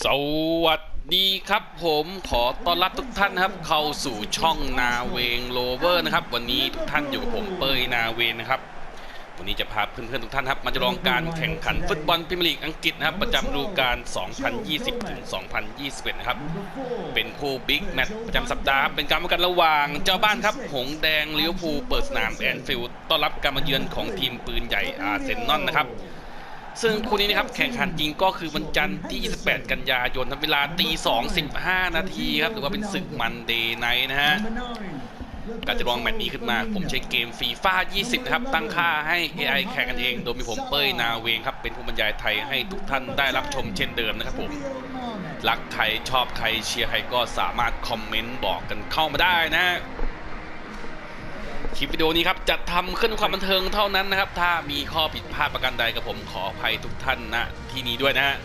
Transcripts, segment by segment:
สวัสดีครับผมขอต้อนรับทุกท่านครับเข้าสู่ช่องนาเวงโลเวอร์นะครับ วันนี้ทุกท่านอยู่กับผมเปยนาเวนนะครับ วันนี้จะพาเพื่อนๆทุกท่านครับมาจะลองการแข่งขันฟุตบอลพรีเมียร์ลีกอังกฤษนะครับ ประจำฤดูกาล 2020ถึง2021 นะครับ เป็นคู่บิ๊กแมตช์ประจำสัปดาห์เป็นการพบกันระหว่างเจ้าบ้านครับ หงแดงลิเวอร์พูลเปิดสนามแอนฟิลด์ต้อนรับการมาเยือนของทีมปืนใหญ่อาร์เซนอลนะครับ ซึ่งคู่นี้นะครับแข่งขันจริงก็คือวันจันทร์ที่ 28 กันยายนทำเวลาตี 2 15 นาทีครับ หรือว่าเป็นศึกมันเดย์ไนท์นะฮะการจะลองแมตช์นี้ขึ้นมา ผมใช้เกมฟีฟ่า20 นะครับ ตั้งค่าให้ AI แข่งกันเอง โดยมีผมเป้ยนาเวงครับ เป็นผู้บรรยายไทยให้ทุกท่านได้รับชมเช่นเดิมนะครับผม รักใครชอบใครเชียร์ใครก็สามารถคอมเมนต์บอกกันเข้ามาได้นะฮะ คลิปวิดีโอนี้ครับจะทำขึ้นความบันเทิงเท่านั้นนะครับ ถ้ามีข้อผิดพลาดประการใดกับผมขออภัยทุกท่านนะที่นี้ด้วยนะฮะ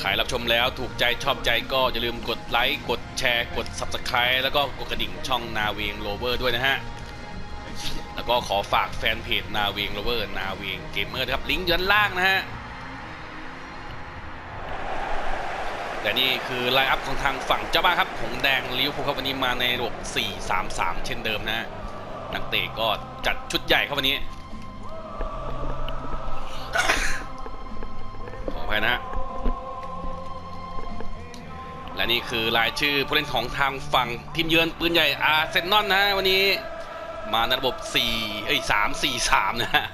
ใครรับชมแล้วถูกใจชอบใจก็อย่าลืมกดไลค์กดแชร์ กด Subscribe แล้วก็กดกระดิ่งช่องนาเวงโลเวอร์ด้วยนะฮะ แล้วก็ขอฝากแฟนเพจนาเวงโลเวอร์นาเวงเกมเมอร์ครับลิงก์ด้านล่างนะฮะ และนี่คือไลน์อัพของทางฝั่งเจ้าบ้านครับหงแดงลิวพูครับวันนี้มาในระบบ4-3-3 เช่นเดิมนะนักเตะก็จัดชุดใหญ่ครับวันนี้ขออภัยนะและนี่คือรายชื่อผู้เล่นของทางฝั่งทีมเยือนปืนใหญ่อาร์เซนอลนะฮะวันนี้มาในระบบ 4 เอ้ย 3-4-3นะฮะ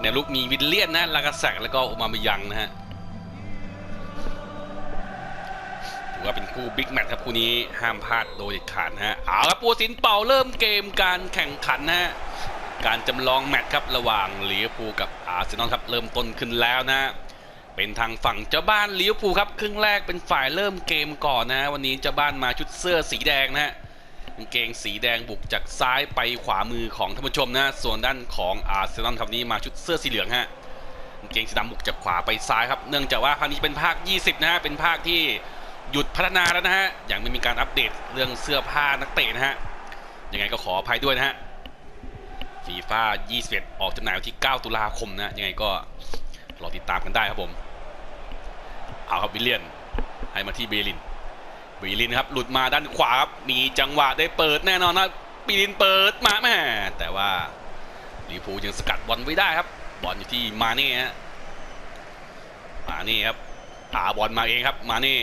ในลุกมีวิลเลียนนะลากาแซกแล้วก็โอมาเมยังนะฮะ ถือว่าเป็นคู่บิ๊กแมตช์ครับคู่นี้ห้ามพลาดโดยเด็ดขาดนะฮะเอาละปูสินเป่าเริ่มเกมการแข่งขันนะฮะการจำลองแมตช์ครับระหว่างลิเวอร์พูลกับอาร์เซนอลครับเริ่มต้นขึ้นแล้วนะเป็นทางฝั่งเจ้าบ้านลิเวอร์พูลครับครึ่งแรกเป็นฝ่ายเริ่มเกมก่อนนะวันนี้เจ้าบ้านมาชุดเสื้อสีแดงนะฮะกางเกงสีแดงบุกจากซ้ายไปขวามือของท่านผู้ชมนะฮะส่วนด้านของอาร์เซนอลครับนี้มาชุดเสื้อสีเหลืองฮะกางเกงสีดำบุกจากขวาไปซ้ายครับ เนื่องจากว่าภาคนี้เป็นภาค 20 นะฮะเป็นภาคที่ หยุดพัฒนาแล้วนะฮะยังไม่มีการอัปเดตเรื่องเสื้อผ้านักเตะนะฮะยังไงก็ขออภัยด้วยนะฮะฟีฟ่า21 ออกจำหน่ายวันที่ 9 ตุลาคมนะยังไงก็รอติดตามกันได้ครับผมเอาครับวิลเลียนให้มาที่เบลินเบลินครับหลุดมาด้านขวาครับมีจังหวะได้เปิดแน่นอนนะเบลินเปิดมาแม่แต่ว่าลิเวอร์พูลยังสกัดบอลไว้ได้ครับ บอลอยู่ที่มาเน่ฮะมาเน่ครับหาบอลมาเองครับมาเน่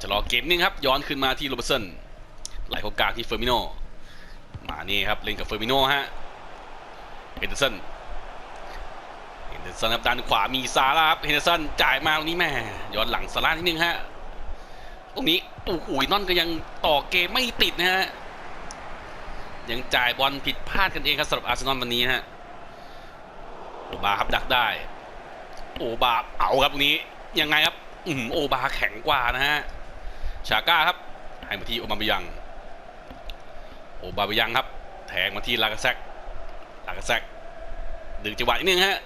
จะรอเกมนึงครับ ย้อนขึ้นมาที่โรเบร์สันไหลเข้ากลางที่เฟอร์มิโนมานี่ครับเล่นกับเฟอร์มิโนฮะเฮนเดอร์สันเฮนเดอร์สันครับด้านขวามีซาร่าครับเฮนเดอร์สันจ่ายมาตรงนี้แม่ย้อนหลังซาร่านิดนึงฮะตรงนี้โอ้โหนอนก็ยังต่อเกมไม่ติดนะฮะยังจ่ายบอลผิดพลาดกันเองครับสำหรับอาร์เซนอลวันนี้ฮะโอบาครับดักได้ โอบาเอาครับตรงนี้ยังไงครับอืมโอบาแข็งกว่านะฮะ ชาก้าครับให้มาที่โอบาบยัง โอบาบยังครับ แทงมาที่ลากาแซกลากาแซกดึงจังหวะนิดนึงฮะ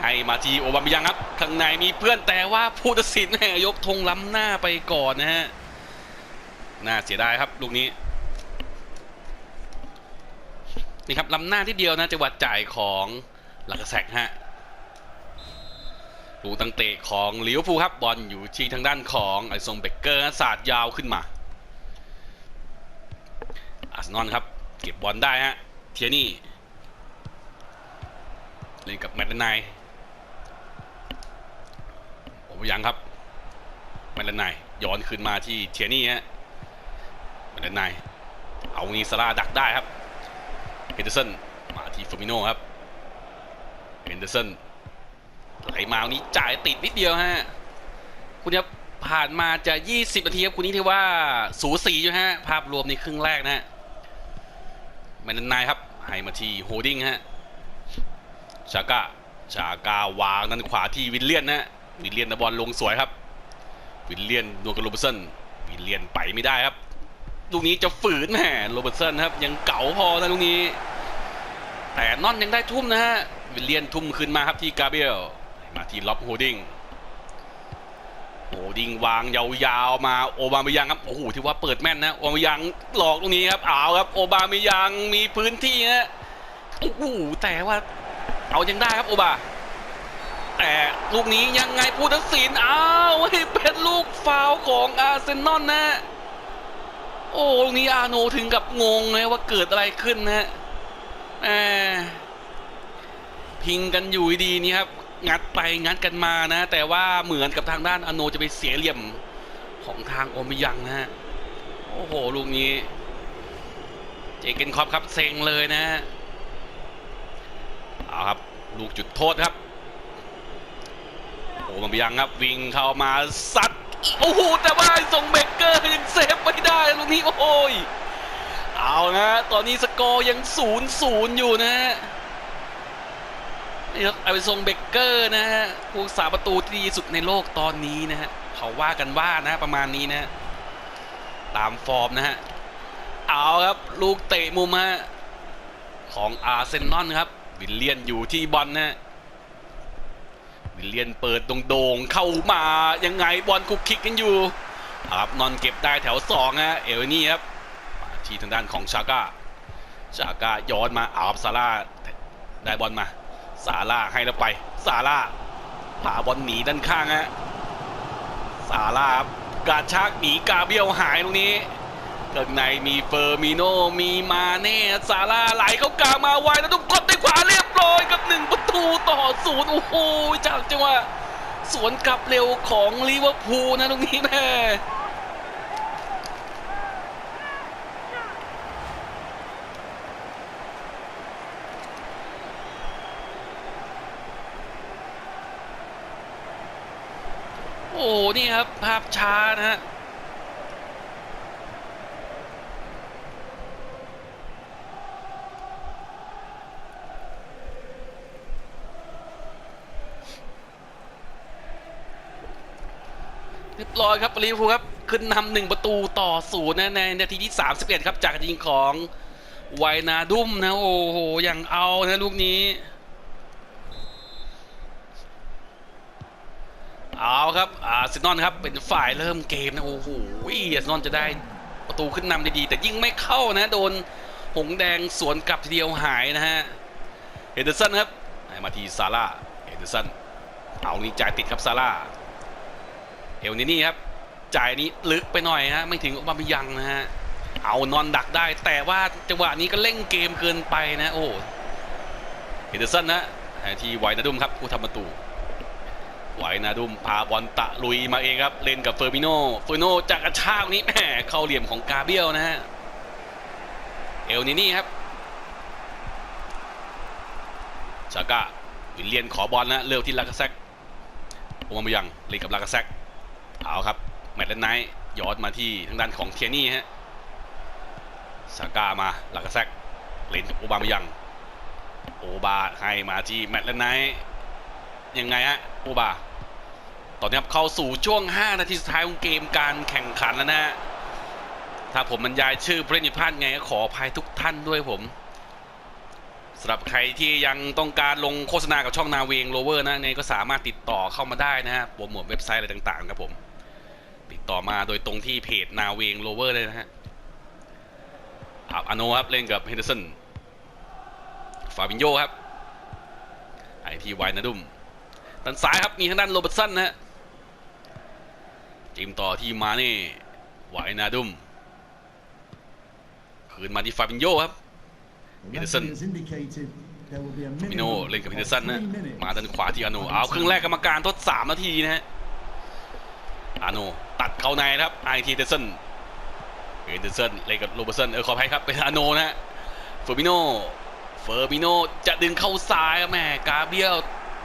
ให้มาที่โอบาบยังครับข้างในมีเพื่อนแต่ว่าผู้ตัดสินแหยกธงล้ำหน้าไปก่อนนะฮะน่าเสียดายครับลูกนี้นี่ครับล้ำหน้าที่เดียวนะจังหวะจ่ายของลากาแซกฮะ ลูกตั้งเตะของลิเวอร์พูลครับบอลอยู่ที่ทางด้านของไอซงเบเกอร์สาดยาวขึ้นมาอาร์เซนอลครับ เก็บบอลได้ฮะเทียนี่เล่นกับแมตต์ไนโอ้ยังครับแมตต์ไนน์ย้อนคืนมาที่เทียนี่ฮะแมตต์ไนน์เอานีซาร่าดักได้ครับเฮนเดอร์สันมาที่ฟอร์มิโนครับเฮนเดอร์สัน ไหลมาวันนี้จ่ายติดนิดเดียวฮะคุณครับผ่านมาจะ 20 นาทีครับคุณนี้ที่ว่าสูสีอยู่ฮะ ภาพรวมในครึ่งแรกนะฮะแมนนายครับให้มาที่โฮดิ้งฮะชากาชากาวางด้นขวาที่วิลเลียนนะฮะวิลเลียนนะบอลลงสวยครับ วิลเลียนดวลกับโรเบร์ตสันวิลเลียนไปไม่ได้ครับลูกนี้จะฝืนแหมโรเบิร์ตสันครับ ยังเก๋าพอนะลูกนี้ แต่นอนยังได้ทุ่มนะฮะวิลเลียนทุ่มขึ้นมาครับที่กาเบรียล มาที่ล็อบโฮดิงโฮดิงวางยาวๆมาโอบามายังครับโอ้โหที่ว่าเปิดแม่นนะโอบามายังหลอกตรงนี้ครับเอาครับโอบามายังมีพื้นที่นะโอ้โหแต่ว่าเอายังได้ครับโอบา แต่ลูกนี้ยังไงผู้ตัดสินอ้าวเฮ้เป็นลูกฟาวของอาร์เซนอลนะโอ้ลูกนี้อาโนถึงกับงงเลยว่าเกิดอะไรขึ้นนะแหมพิงกันอยู่ดีนี่ครับ งัดไปงัดกันมานะ แต่ว่าเหมือนกับทางด้านอโนจะไปเสียเหลี่ยมของทางโอมิยังนะฮะโอ้โหลูกนี้ เจเกนคอปครับเซ็งเลยนะฮะเอาครับลูกจุดโทษครับโอมันยังครับวิ่งเข้ามาซัดโอ้โหแต่ว่าส่งเบเกอร์ยังเซฟไม่ได้ลูกนี้โอ้ยเอานะตอนนี้สกอร์ยังศูนย์ศูนย์อยู่นะฮะ นี่ครับอาไปส่งเบเกอร์นะฮะผู้รักษาประตูที่ดีสุดในโลกตอนนี้นะฮะเขาว่ากันว่านะประมาณนี้นะตามฟอร์มนะฮะเอาครับลูกเตะมุมฮะของอาร์เซนอลครับวิลเลียนอยู่ที่บอลนะวิลเลียนเปิดโด่งๆเข้ามายังไงบอลคุกคิกกันอยู่ครับนอนเก็บได้แถวสองฮะเอลนี่ครับที่ทางด้านของชาก้าชาก้าย้อนมาอาบซาร่าได้บอลมา ซาร่าให้แล้วไปซาร่าพาบอลหนีด้านข้างฮะซาร่าครับกาชากหนีกาเบียวหายตรงนี้ข้างในมีเฟอร์มิโนมีมาเน่ซาร่าไหลเข้ากลางมาไวแล้วต้องกดด้วยขวาเรียบร้อยกับหนึ่งประตูต่อศูนย์โอ้โหจากจังหวะสวนกลับเร็วของลิเวอร์พูลนะตรงนี้แม่โอ้โหนี่ครับ ภาพช้านะฮะเรียบร้อยครับลิเวอร์พูลครับ ขึ้นนำหนึ่งประตูต่อศูนย์นในนาทีที่ 31 ครับ จากยิงของไวนาดุมนะ โอ้โหอย่างเอานะลูกนี้ เอาครับ อาร์เซนอลครับเป็นฝ่ายเริ่มเกมนะโอ้โหอาร์เซนอลจะได้ประตูขึ้นนำด้ดีแต่ยิ่งไม่เข้านะโดนหงแดงสวนกลับทีเดียวหายนะฮะเฮเดอร์สันครับมาทีซาร่าเฮเดอร์สันเอานี่จ่ายติดครับซาร่าเอลนี่นี่ครับจ่ายนี้ลึกไปหน่อยฮะไม่ถึงออกมาไม่ยังนะฮะเอานอนดักได้ แต่ว่าจังหวะนี้ก็เล่นเกมเกินไปนะ โอ้เฮเดอร์สันนะทีไวนาดุมครับผู้ทำประตู ไหวนาดุมพาบอลตะลุยมาเองครับ เล่นกับเฟอร์มิโนเฟอร์มิโนจากกระชากนี้แหมเข้าเหลี่ยมของกาเบียลนะฮะเอลนี่นี่ครับชาก้าวิลเลียนขอบอลนะเร็วที่ลากาแซกโอมาบยังเล่นกับลากาแซกเอาครับแมตต์เลนไนท์ย้อนมาที่ทางด้านของเทียนี่ฮะซาก้ามาลากาแซกเล่นกับโอบามายังโอบาให้มาที่แมตต์เลนไนท์ยังไงฮะ อบาตอนนี้ครับเข้าสู่ช่วง 5 นาทีสุดท้ายของเกมการแข่งขันแล้วนะฮะถ้าผมบรรยายชื่อผู้เล่นผิดพลาดไงก็ขออภัยทุกท่านด้วยผมสำหรับใครที่ยังต้องการลงโฆษณากับช่องนาเวงโรเวอร์นะเนี่ยก็สามารถติดต่อเข้ามาได้นะฮะโปรโมทเว็บไซต์อะไรต่างๆครับผม ติดต่อมาโดยตรงที่เพจนาเวงโรเวอร์เลยนะฮะครับอาโนครับเล่นกับเฮนเดอร์สันฟาบินโยครับไอทีไวนาดุม ด้านซ้ายครับมีทางด้านโรเบิร์ตสันนะฮะจิมต่อที่มาเน่ไหวนาดุมคืนมาที่ฟาบินโยครับ Henderson. Henderson. มิมิโนเล่นกับบฮิเดอร์สันนะมาด้านขวาที่อาโนเอาครึ่งแรกกรรมการทดสามนาทีนะฮะอาโนตัดเข้าในครับไอทีเดอร์สันเฮนเดอร์สันเล่นกับโรเบอร์สันเออขออภัยครับเป็นอาโนนะฮะเฟอร์มิโนเฟอร์มิโนจะดึงเข้าซ้ายแม่กาเบียล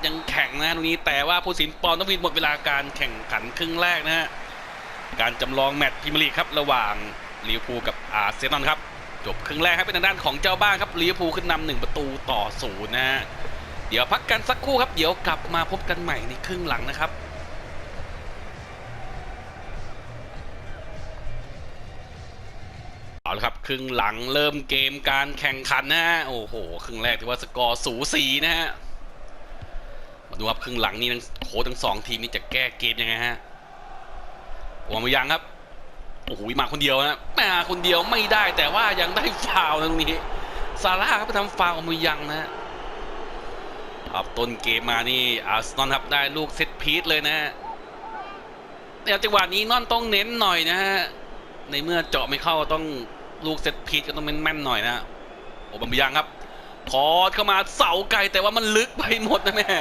ยังแข่งนะตรงนี้แต่ว่าผู้สินปอนต้องวินหมดเวลาการแข่งขันครึ่งแรกนะฮะการจำลองแมตช์พรีเมียร์ลีครับระหว่างลิเวอร์พูลกับอาร์เซนอลครับจบครึ่งแรกครับเป็นทางด้านของเจ้าบ้านครับลิเวอร์พูลขึ้นนำหนึ่งประตูต่อศูนย์นะฮะเดี๋ยวพักกันสักครู่ครับ เดี๋ยวกลับมาพบกันใหม่ในครึ่งหลังนะครับเอาละครับครึ่งหลังเริ่มเกมการแข่งขันนะฮะโอ้โห ครึ่งแรกถือว่าสกอร์สูสีนะฮะ ดูครับครึ่งหลังนี่ทั้งโค้ทั้งสองทีมนี่จะแก้เกมยังไงฮะวางมายังครับโอ้โหมาคนเดียวนะมาคนเดียวไม่ได้แต่ว่ายังได้ฟาวตรงนี้ซาร่าครับไปทำฟาวมือยังนะครับต้นเกมมานี่อาร์เซนอลครับได้ลูกเซตพีซเลยนะฮะแต่จังหวะนี้นอนต้องเน้นหน่อยนะฮะในเมื่อเจาะไม่เข้าต้องลูกเซตพีซก็ต้องแม่นๆหน่อยนะโอ้บามยังครับพอดเข้ามาเสาไกลแต่ว่ามันลึกไปหมดนะแม่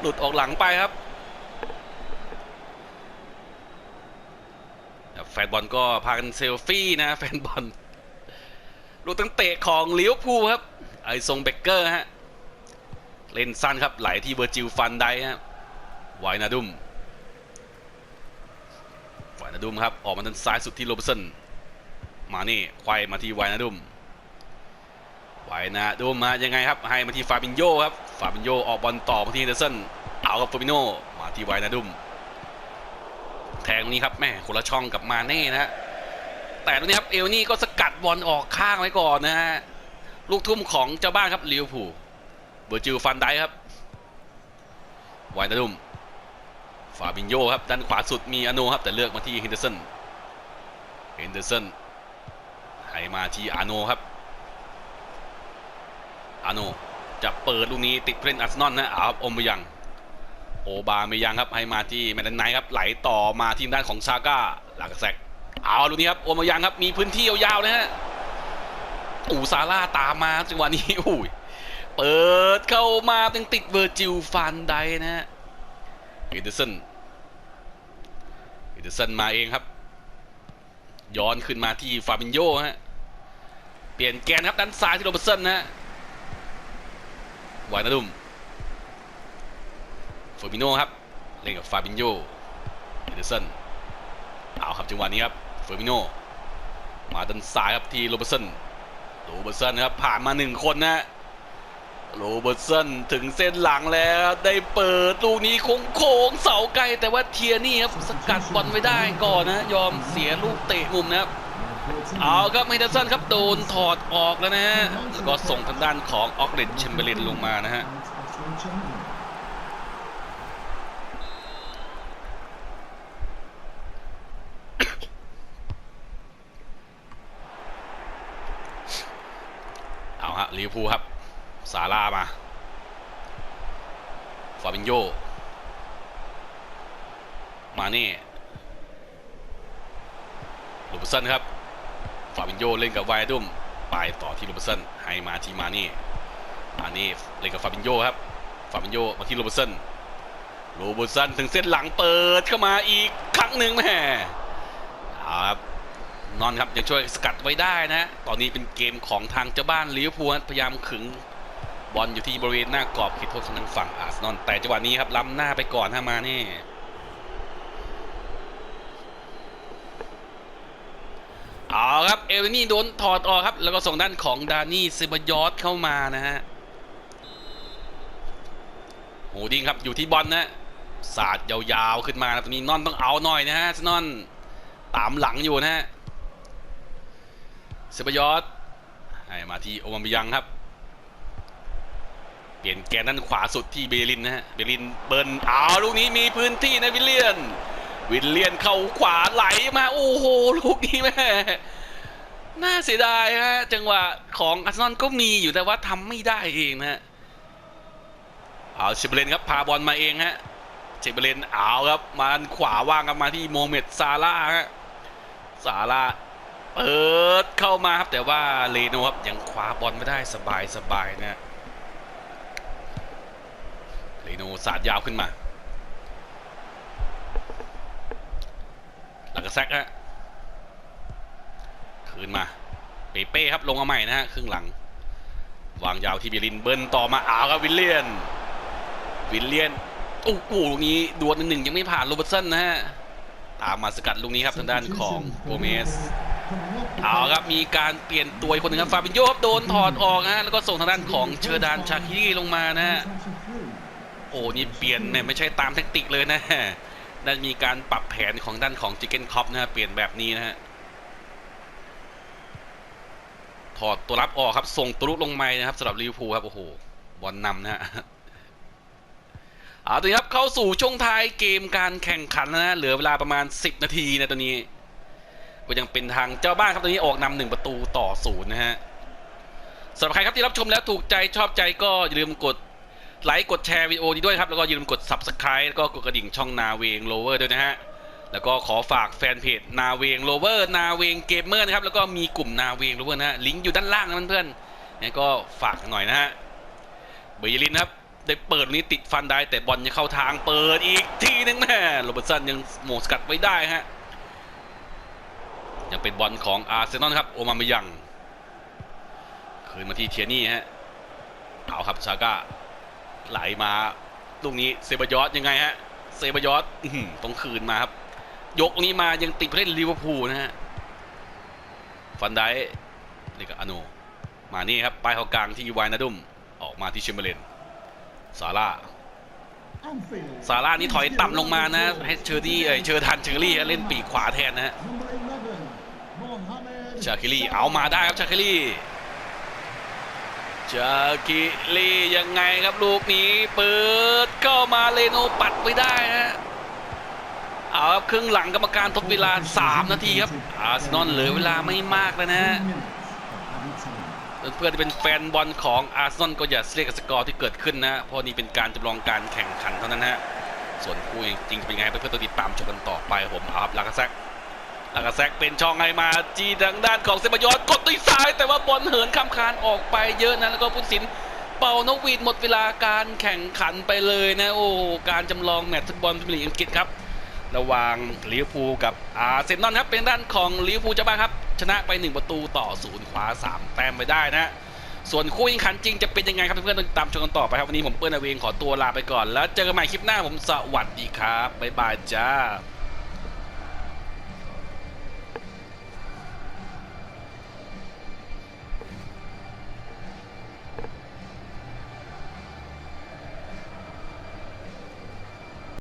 หลุดออกหลังไปครับ แฟนบอลก็พากันเซลฟี่นะแฟนบอลลูกตั้งเตะของลิเวพูครับ ไอซงเบเกอร์ฮะ เล่นสั้นครับ ไหลที่เบอร์จิลฟันได้ฮะไวนาดุมไวนาดุมครับ ออกมาทางซ้ายสุดที่โรบสัน มานี่ ควายมาที่ไวนาดุม ไวนาดุมฮะยังไงครับให้มาที่ฟาบินโยครับฟาบินโยออกบอลต่อมาที่เฮนเดอร์สันเอากับฟาบิโนมาที่ไวนาดุมแทงตรงนี้ครับแม่คนละช่องกับมาเน่นะแต่ตรงนี้ครับเอลนี่ก็สกัดบอลออกข้างไว้ก่อนนะฮะลูกทุ่มของเจ้าบ้านครับลิเวอร์พูลเบอร์จิลฟันได้ครับไวนาดุมฟาบินโยครับด้านขวาสุดมีอโนครับแต่เลือกมาที่เฮนเดอร์สันเฮนเดอร์สันให้มาที่อาโนครับ อาโนจะเปิดลูกนี้ติดเพลนอาร์เซนอลนะอาครับอมไปยัง โอบาเมยังครับให้มาที่แมนไนครับไหลต่อมาทีมด้านของซาก้าหลังแซกเอาลูกนี้ครับโอมายังครับมีพื้นที่ยาวๆนะฮะอูซาร่าตามมาจังหวะนี้อุ้ยเปิดเข้ามายังติดเวอร์จิลฟานไดนะฮะเอเดอร์สันเอเดอร์สันมาเองครับ ย้อนขึ้นมาที่ฟาบินโยฮะเปลี่ยนแกนครับด้านซ้ายที่โรเบอร์สันนะฮะ ไวนาดุมเฟอร์มิโน่ครับ เล่นกับฟาบินโยเอเดอร์สันเอาครับจังหวะนี้ครับเฟอร์มิโน่มาด้านซ้ายครับที่โรเบร์ตสันโรเบร์ตสันครับผ่านมาหนึ่งคนนะโรเบิร์ตสันถึงเส้นหลังแล้วได้เปิดลูกนี้โค้งโค้งเสาไกลแต่ว่าเทียนี่ครับสกัดบอลไว้ได้ก่อนนะ ยอมเสียลูกเตะมุมนะครับ เอาครับเฮนเดอร์สันครับโดนถอดออกแล้วนะฮะแล้วก็ส่งทางด้านของออกเลดเชมเบร์ลินลงมานะฮะเอาฮะลิเวอร์พูลครับซาร่ามาฟาบินโยมานี่โรเบสันครับ ฟาบินโยเล่นกับไวดุมไปต่อที่โรเบร์สันให้มาที่มานี่มานี่เล่นกับฟาบินโยครับฟาบินโยมาที่โรเบร์สันโรเบิร์สันถึงเส้นหลังเปิดเข้ามาอีกครั้งหนึ่งแม่ครับนอนครับยังช่วยสกัดไว้ได้นะ ตอนนี้เป็นเกมของทางเจ้าบ้านลิเวอร์พูลพยายามขึงบอลอยู่ที่บริเวณหน้ากรอบเขตโทษทางฝั่งอาร์เซนอลแต่จังหวะนี้ครับล้ำหน้าไปก่อนถ้ามานี่ เอาครับเอลนี่โดนถอดออกครับ แล้วก็ส่งด้านของดานี่ซิบยอสเข้ามานะฮะโหดิงครับอยู่ที่บอลนะสาดยาวๆขึ้นมานะตรงนี้นอนต้องเอาหน่อยนะฮะนอนตามหลังอยู่นะฮะเซบยอสให้มาที่โอมามิยังครับ เปลี่ยนแกนด้านขวาสุดที่เบลินนะฮะเบลินเบิร์นเอาลูกนี้มีพื้นที่นะวิลเลียน วิลเลียนเข้าขวาไหลมา โอ้โห ลูกนี้แม่น่าเสียดายฮะ จังหวะของอาร์เซนอลก็มีอยู่แต่ว่าทำไม่ได้เองนะฮะเอาเชเบเลนครับพาบอลมาเองฮะเชเบเลนเอาครับมาขวาว่างกันมาที่โมเมดซาร่าฮะซาร่าเปิดเข้ามาครับแต่ว่าเลโนครับยังคว้าบอลไม่ได้สบายสบายนะเลโนสาดยาวขึ้นมา หลังกระแซกฮะคืนมาเปเป้ครับลงมาใหม่นะฮะครึ่งหลัง วางยาวที่บิลินเบิ้ลต่อมาอ้าวครับวิลเลียน วิลเลียนโอ้โหลูกนี้ดวลหนึ่งยังไม่ผ่านโรเบิร์ตสันนะฮะตามมาสกัดลูกนี้ครับทางด้านของโกเมสเอาครับมีการเปลี่ยนตัวคนหนึ่งครับฟาบินโยครับโดนถอดออกฮะแล้วก็ส่งทางด้านของเชอร์ดานชาคิรีลงมานะฮะโอ้นี่เปลี่ยนเนี่ยไม่ใช่ตามแทคติกเลยนะ นั่นมีการปรับแผนของด้านของจิกเก้นคอปนะฮะเปลี่ยนแบบนี้นะฮะถอดตัวรับออกครับส่งตัวลุกลงมานะครับสำหรับลิเวอร์พูลครับโอ้โหบอลนำนะฮะเอาตัวนี้ครับเข้าสู่ช่วงท้ายเกมการแข่งขันนะเหลือเวลาประมาณ 10 นาทีนะตัวนี้ ก็ยังเป็นทางเจ้าบ้านครับตัวนี้ออกนำหนึ่งประตูต่อศูนย์นะฮะสำหรับใครครับที่รับชมแล้วถูกใจชอบใจก็อย่าลืมกด ไลค์กดแชร์วิดีโอนี้ด้วยครับ แล้วก็อย่าลืมกด subscribe แล้วก็กดกระดิ่งช่องนาเวงโลเวอร์ด้วยนะฮะ แล้วก็ขอฝากแฟนเพจนาเวงโลเวอร์นาเวงเกมเมอร์นะครับ แล้วก็มีกลุ่มนาเวงโลเวอร์นะฮะลิงก์อยู่ด้านล่างนะเพื่อนๆงั้นก็ฝากหน่อยนะฮะเบย์ลินครับได้เปิดนี้ติดฟันได้แต่บอลยังเข้าทางเปิดอีกทีนึงแม่โรเบิร์ตสันยังโหมสกัดไว้ได้ฮะยังเป็นบอลของอาร์เซนอลครับโอมามยังคืนมาที่เทียนี่ฮะเอาครับชาก้า ไหลมาลูกนี้เซบายอสยังไงฮะเซบายอสต้องคืนมาครับ ยกนี้มายังติดเล่นลิเวอร์พูลนะฮะฟันได้นี่ก็อโนมานี่ครับปลายเขากลางที่วายนาดุมออกมาที่เชมเบอร์เลนซาร่าซาร่านี่ถอยต่ำลงมานะให้เชอร์ดี้เอเชอร์ทันเชอรี่เล่นปีกขวาแทนนะฮะชาคิลี่เอามาได้ครับชาคิลี่ ชาคิลี่ยังไงครับลูกนี้ เปิดเข้ามาเลโนปัดไม่ได้ฮะเอาครับครึ่งหลังกรรมการทดเวลา 3 นาทีครับ อาร์เซนอลเหลือเวลาไม่มากแล้วนะฮะเพื่อนๆที่เป็นแฟนบอลของอาร์เซนอลก็อย่าเสียกับสกอร์ที่เกิดขึ้นนะฮะเพราะนี่เป็นการจำลองการแข่งขันเท่านั้นฮะส่วนคู่จริงๆจะเป็นยังไงเพื่อนๆต้องติดตามชมกันต่อไปครับผมเอาครับลากาแซก แล้วก็แซกเป็นช่องให้มาจีทางด้านของเซบายอสกดด้วยซ้าย แต่ว่าบอลเหินข้ามคานออกไปเยอะนะแล้วก็พุทธศิลป์เป่านกหวีดหมดเวลาการแข่งขันไปเลยนะโอ้การจำลองแมตช์ฟุตบอลพรีเมียร์ลีกอังกฤษครับ ระหว่างลิเวอร์พูลกับอาร์เซนอลครับเป็นด้านของลิเวอร์พูลเจ้าบ้านครับ ชนะไป 1 ประตูต่อศูนย์คว้า3 แต้มไปได้นะ ส่วนคู่แข่งขันจริงจะเป็นยังไงครับเพื่อนๆต้องติดตามชมกันต่อไปครับวันนี้ผมเปิ้ลนาเวงขอตัวลาไปก่อน แล้วเจอกันใหม่คลิปหน้าผมสวัสดีครับบ๊ายบายจ้า